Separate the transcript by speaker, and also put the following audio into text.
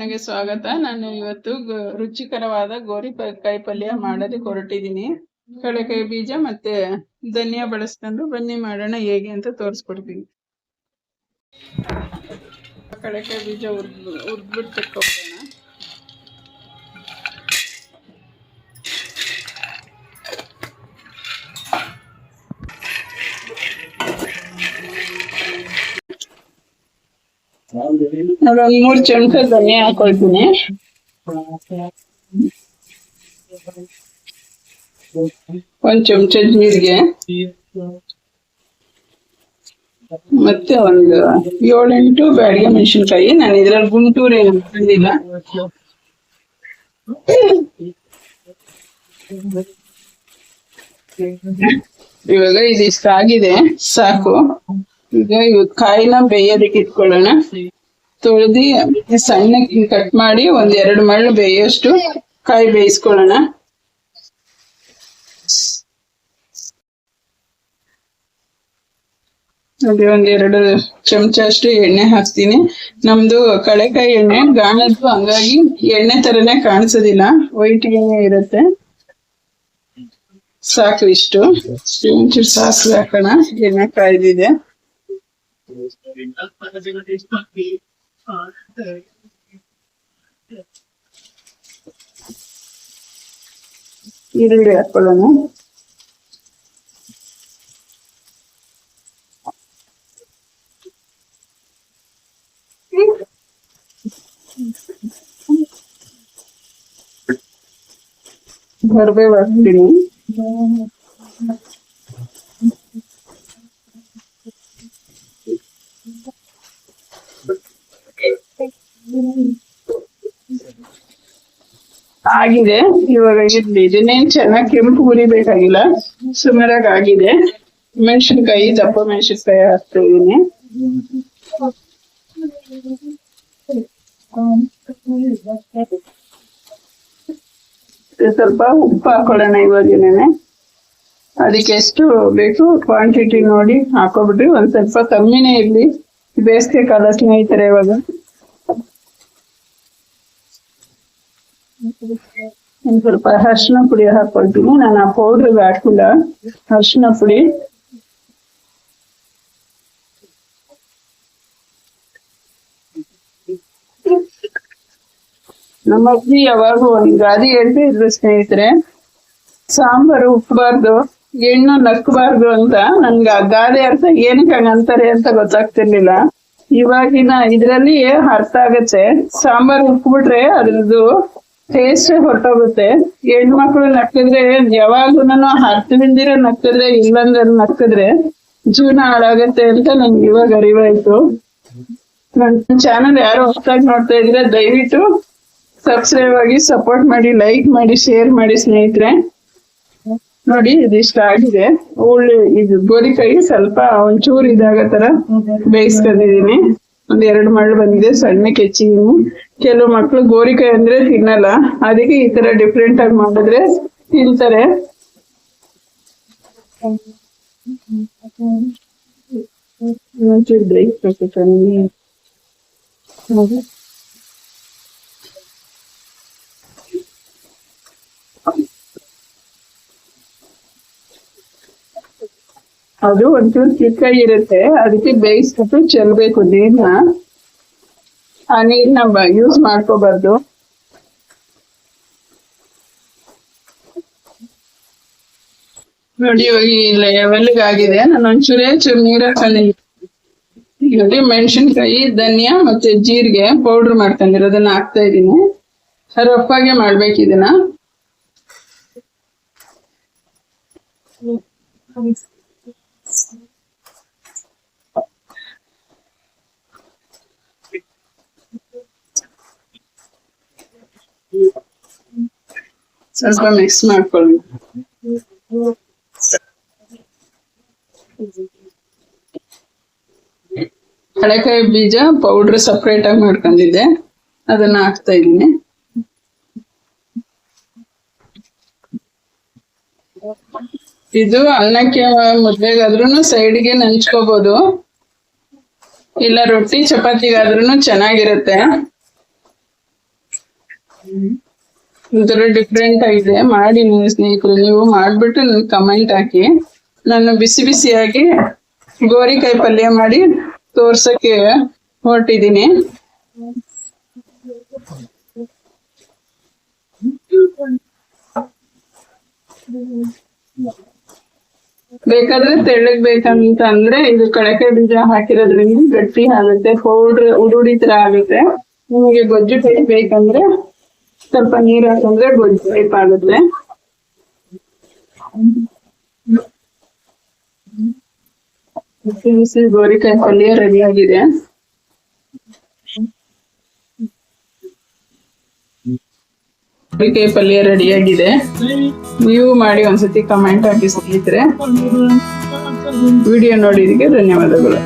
Speaker 1: ಮನೆಗೆ ಸ್ವಾಗತ. ನಾನು ಇವತ್ತು ರುಚಿಕರವಾದ ಗೋರಿ ಕಾಯಿ ಪಲ್ಯ ಮಾಡೋದಕ್ಕೆ ಹೊರಟಿದ್ದೀನಿ. ಕಡಲೆಕಾಯಿ ಬೀಜ ಮತ್ತೆ ಧನಿಯಾ ಬಳಸ್ಕೊಂಡು ಬನ್ನಿ ಮಾಡೋಣ, ಹೇಗೆ ಅಂತ ತೋರಿಸ್ಕೊಡ್ತೀನಿ. ಕಡಲೆಕಾಯಿ ಬೀಜ ಉರ್ದು, ಉರ್ದ್ಬಿಟ್ಟು ನೋಡೊಂದ್ ಮೂರ್ ಚಮಚ ಧನಿಯಾ ಹಾಕೊಳ್ತೀನಿ. ಒಂದ್ ಚಮಚ ಜೀರಿಗೆ. ಮತ್ತೆ ಒಂದು ಏಳೆಂಟು ಬ್ಯಾಡಿಗೆ ಮೆಣಸಿನ್ಕಾಯಿ. ನಾನು ಇದ್ರಲ್ಲಿ ಗುಂಟೂರು ಏನು ಬಂದಿಲ್ಲ ಇವಾಗ ಇದಿಷ್ಟ ಆಗಿದೆ. ಸಾಕು. ಈಗ ಇವ್ ಕಾಯಿನ ಬೇಯೋದಕ್ಕೆ ಇಟ್ಕೊಳ್ಳೋಣ. ತೊಳೆದಿ ಸಣ್ಣಕ್ಕೆ ಕಟ್ ಮಾಡಿ ಒಂದ್ ಎರಡು ಮಳ್ಳು ಬೇಯೋಷ್ಟು ಕಾಯಿ ಬೇಯಿಸ್ಕೊಳ್ಳೋಣ. ಒಂದ್ ಎರಡು ಚಮಚ ಅಷ್ಟು ಎಣ್ಣೆ ಹಾಕ್ತೀನಿ. ನಮ್ದು ಕಳೆಕಾಯಿ ಎಣ್ಣೆ ಗಾಣದ್ದು ಹಂಗಾಗಿ ಎಣ್ಣೆ ತರನೇ ಕಾಣಿಸೋದಿಲ್ಲ ವೈಟ್ ಎಣ್ಣೆ ಇರುತ್ತೆ. ಸಾಕು ಇಷ್ಟು. ಒಂಚೂರು ಸಾಸಿವೆ ಹಾಕೋಣ. ಎಣ್ಣೆ ಕಾಯ್ದಿದೆ. ಈರುಳ್ಳಿ ಹಾಕೊಳ್ಳೋಣ ಕರಿಬೇವು ಹಾಕ್ತೀನಿ ಆಗಿದೆ. ಇವಾಗ ಇರ್ಲಿ. ಇದನ್ನೇನ್ ಚೆನ್ನಾಗಿ ಕೆಂಪು ಹುರಿಬೇಕಾಗಿಲ್ಲ ಸುಮಾರಾಗಿ ಆಗಿದೆ. ಮೆಣಸಿನ್ಕಾಯಿ, ದಪ್ಪ ಮೆಣಸಿನ್ಕಾಯಿ ಹಾಕ್ತಾ ಸ್ವಲ್ಪ ಉಪ್ಪು ಹಾಕೊಳ್ಳೋಣ ಇವಾಗೇನೆ ಅದಕ್ಕೆ ಎಷ್ಟು ಬೇಕು ಕ್ವಾಂಟಿಟಿ ನೋಡಿ ಹಾಕೋಬಿಟ್ರಿ ಒಂದ್ ಸ್ವಲ್ಪ ಕಮ್ಮಿನೇ ಇರ್ಲಿ. ಬೇಸಿಗೆ ಕಾಲ ಸ್ನೇಹಿತರೆ ಇವಾಗ. ಒಂದ್ ಸ್ವಲ್ಪ ಅರ್ಶಿನ ಪುಡಿ ಹಾಕೊಳ್ತೀನಿ. ನಾನು ಆ ಪೌಡರ್ ಹಾಕಿಲ್ಲ ಅರ್ಶಿನ ಪುಡಿ. ನಮ್ಮ ಅಜ್ಜಿ ಯಾವಾಗ ಒಂದ್ ಗಾದಿ ಹೇಳ್ತಾ ಇದ್ರು ಸ್ನೇಹಿತರೆ. ಸಾಂಬಾರು ಉಪ್ಪಬಾರ್ದು ಎಣ್ಣು ನಕ್ಕಬಾರ್ದು ಅಂತ ನನ್ಗೆ ಆ ಗಾದೆ ಅರ್ಥ ಏನಕ್ಕೆ ಹಂಗ ಅಂತಾರೆ ಅಂತ ಗೊತ್ತಾಗ್ತಿರ್ಲಿಲ್ಲ. ಇವಾಗಿನ ಇದ್ರಲ್ಲಿ ಅರ್ಥ ಆಗತ್ತೆ. ಸಾಂಬಾರ್ ಉಪ್ಬಿಟ್ರೆ ಅದ್ರದ್ದು ಟೇಸ್ಟ್ ಹೊರಟೋಗುತ್ತೆ. ಹೆಣ್ಮಕ್ಳು ನಕ್ಕಿದ್ರೆ ಯಾವಾಗೂನು ಅರ್ಥವಿಲ್ದಿರ ನಕ್ಕಿದ್ರೆ ಇಲ್ಲಂದ್ರೆ ನಕ್ಕಿದ್ರೆ ಜೀವನ ಹಾಳಾಗತ್ತೆ ಅಂತ ನನ್ಗೆ ಇವಾಗ ಅರಿವಾಯ್ತು. ನನ್ನ ಚಾನಲ್ ಯಾರು ಹೊಸದಾಗಿ ನೋಡ್ತಾ ಇದ್ರೆ ದಯವಿಟ್ಟು ಸಬ್ಸ್ಕ್ರೈಬ್ ಆಗಿ ಸಪೋರ್ಟ್ ಮಾಡಿ ಲೈಕ್ ಮಾಡಿ ಶೇರ್ ಮಾಡಿ ಸ್ನೇಹಿತರೆ. ನೋಡಿ ಇದಿಷ್ಟ ಆಗಿದೆ. ಉಳ್ಳಿ, ಇದು ಗೋರಿಕಾಯಿ ಸ್ವಲ್ಪ ಒಂಚೂರು ಇದಾಗ ತರ ಬೇಯಿಸ್ಕೊಂಡಿದೀನಿ ಒಂದ್ ಎರಡು ಮಳೆ ಬಂದಿದೆ ಸಣ್ಣ ಹೆಚ್ಚಿದೀನಿ ಕೆಲವು ಮಕ್ಳು ಗೋರಿಕಾಯಿ ಅಂದ್ರೆ ತಿನ್ನಲ್ಲ. ಅದಕ್ಕೆ ಈ ತರ ಡಿಫ್ರೆಂಟ್ ಆಗಿ ಮಾಡಿದ್ರೆ ತಿಂತಾರೆ. ಅದು ಒಂಚೂರು ಚಿಕ್ಕ ಇರುತ್ತೆ. ಅದಕ್ಕೆ ಬೇಯಿಸ್ಬಿಟ್ಟು ಚೆಲ್ಬೇಕು ನೀರ್ನ. ಆ ನೀರ್ನ ಯೂಸ್ ಮಾಡ್ಕೋಬಾರ್ದು. ನೋಡಿ ಇವಾಗ ಇಲ್ಲ ಲೆವೆಲ್ಗೆ ಆಗಿದೆ. ನಾನು ಒಂಚೂರೇ ಚೂರು ನೀರ್ ಹಾಕೊಂಡಿದ್ದೀನಿ ನೋಡಿ ಮೆಣಸಿನ್ಕಾಯಿ, ಧನಿಯಾ ಮತ್ತೆ ಜೀರಿಗೆ ಪೌಡರ್ ಮಾಡ್ಕೊಂಡಿರೋದನ್ನ ಹಾಕ್ತಾ ಇದ್ದೀನಿ. ರಪ್ಪಾಗೆ ಮಾಡ್ಬೇಕು ಇದನ್ನ. ಸ್ವಲ್ಪ ಮಿಕ್ಸ್ ಮಾಡ್ಕೊಳ್ಳಿ ಕಳೆಕಾಯಿ ಬೀಜ ಪೌಡರ್ ಸಪ್ರೇಟ್ ಆಗಿ ಮಾಡ್ಕೊಂಡಿದ್ದೆ ಅದನ್ನ ಹಾಕ್ತಾ ಇದ್ದೀನಿ ಇದು ಅನ್ನಕ್ಕೆ ಮುದ್ದೆಗಾದ್ರೂ ಸೈಡ್ಗೆ ನಂಚ್ಕೋಬಹುದು ಇಲ್ಲ ರೊಟ್ಟಿ ಚಪಾತಿಗಾದ್ರೂ ಚೆನ್ನಾಗಿರುತ್ತೆ. ಒಂಥರ ಡಿಫ್ರೆಂಟ್ ಆಗಿದೆ. ಮಾಡಿ ನೀವು ಸ್ನೇಹಿತರು, ನೀವು ಮಾಡಿಬಿಟ್ಟು ನನಗೆ ಕಮೆಂಟ್ ಹಾಕಿ. ನಾನು ಬಿಸಿ ಬಿಸಿಯಾಗಿ ಗೋರಿಕಾಯಿ ಪಲ್ಯ ಮಾಡಿ ತೋರ್ಸಕ್ಕೆ ಹೊರಟಿದ್ದೀನಿ. ಬೇಕಾದ್ರೆ ತೆಳ್ಳಗ್ ಬೇಕಂತ ಅಂದ್ರೆ ಇದು ಕಳಕೆ ಬೀಜ ಹಾಕಿರೋದ್ರಿಂದ ಗಟ್ಟಿ ಆಗುತ್ತೆ. ಪೌಡ್ರ್ ಉಡುಡಿ ತರ ಆಗುತ್ತೆ. ನಿಮಗೆ ಗೊಜ್ಜು ಟೈಪ್ ಬೇಕಂದ್ರೆ ಸ್ವಲ್ಪ ನೀರು ಹಾಕಂದ್ರೆ ಗೊಜ್ಜು ಆಗುತ್ತೆ ಬಿಸಿ ಬಿಸಿ ಗೋರಿಕಾಯಿ ಪಲ್ಯ ರೆಡಿ ಆಗಿದೆ ಗೋರಿಕಾಯಿ ಪಲ್ಯ ರೆಡಿ ಆಗಿದೆ ನೀವು ಮಾಡಿ ಒಂದ್ಸತಿ ಕಮೆಂಟ್ ಹಾಕಿ ಸ್ನೇಹಿತರೆ ವಿಡಿಯೋ ನೋಡಿದಕ್ಕೆ ಧನ್ಯವಾದಗಳು.